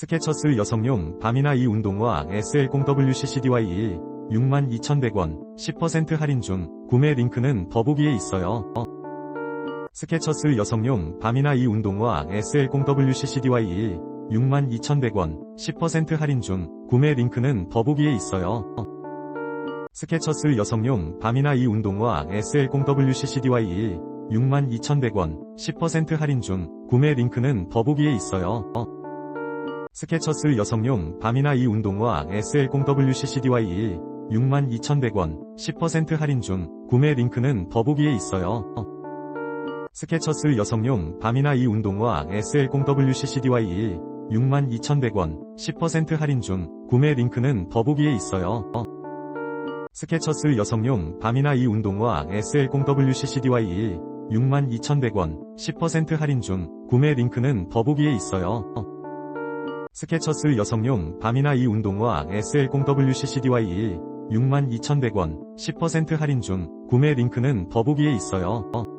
스케쳐스 여성용 밤이나 이 운동화 SL0WCCDY 1 62,100원 10% 할인 중 구매 링크는 더보기에 있어요. 어. 스케쳐스 여성용 밤이나 이 운동화 SL0WCCDY 1 62,100원 10% 할인 중 구매 링크는 더보기에 있어요. 어. 스케쳐스 여성용 밤이나 이 운동화 SL0WCCDY 1 62,100원 10% 할인 중 구매 링크는 더보기에 있어요. 어. 스케쳐스 여성용 밤이나 이 운동화 SL0WCCDY 1 62,100원 10% 할인 중 구매 링크는 더보기에 있어요. 어. 스케쳐스 여성용 밤이나 이 운동화 SL0WCCDY 1 62,100원 10% 할인 중 구매 링크는 더보기에 있어요. 어. 스케쳐스 여성용 밤이나 이 운동화 SL0WCCDY 1 62,100원 10% 할인 중 구매 링크는 더보기에 있어요. 어. 스케쳐스 여성용 밤이나 이 운동화 SL0WCCDY 1 62,100원 10% 할인 중 구매 링크는 더보기에 있어요. 어.